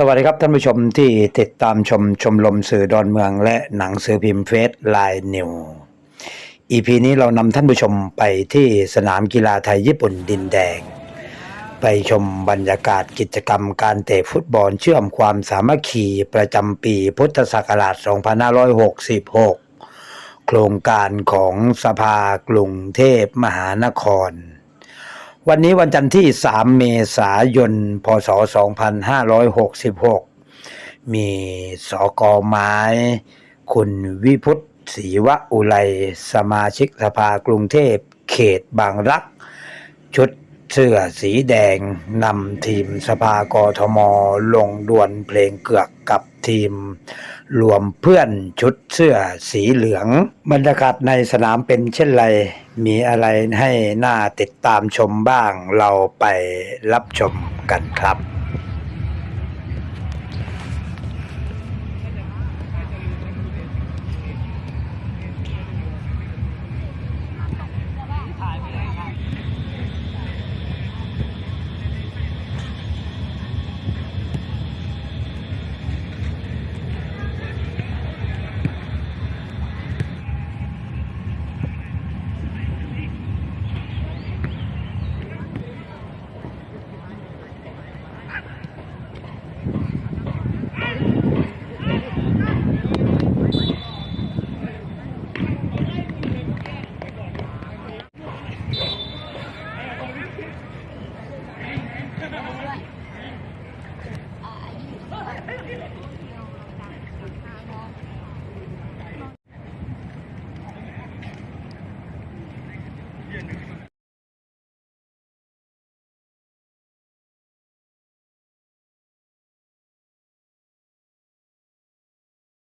สวัสดีครับท่านผู้ชมที่ติดตามชมชมรมสื่อดอนเมืองและหนังสือพิมพ์เฟสไลน์นิวอีพีนี้เรานำท่านผู้ชมไปที่สนามกีฬาไทยญี่ปุ่นดินแดง ไปชมบรรยากาศกิจกรรมการเตะฟุตบอลเชื่อมความสามัคคีประจำปีพุทธศักราช 2566 โครงการของสภากรุงเทพมหานคร วันนี้วันจันทร์ที่ 3 เมษายน พศ 2566 มีสกไม้ คุณวิพุทธศรีวะอุไล สมาชิกสภากรุงเทพ เขตบางรัก ชุด เสื้อสีแดงนำทีมสภากทม ลงดวลเพลงเกือกกับทีม รวมเพื่อนชุดเสื้อสีเหลือง บรรยากาศในสนามเป็นเช่นไร มีอะไรให้หน่าติดตามชมบ้างเราไปรับชมกันครับ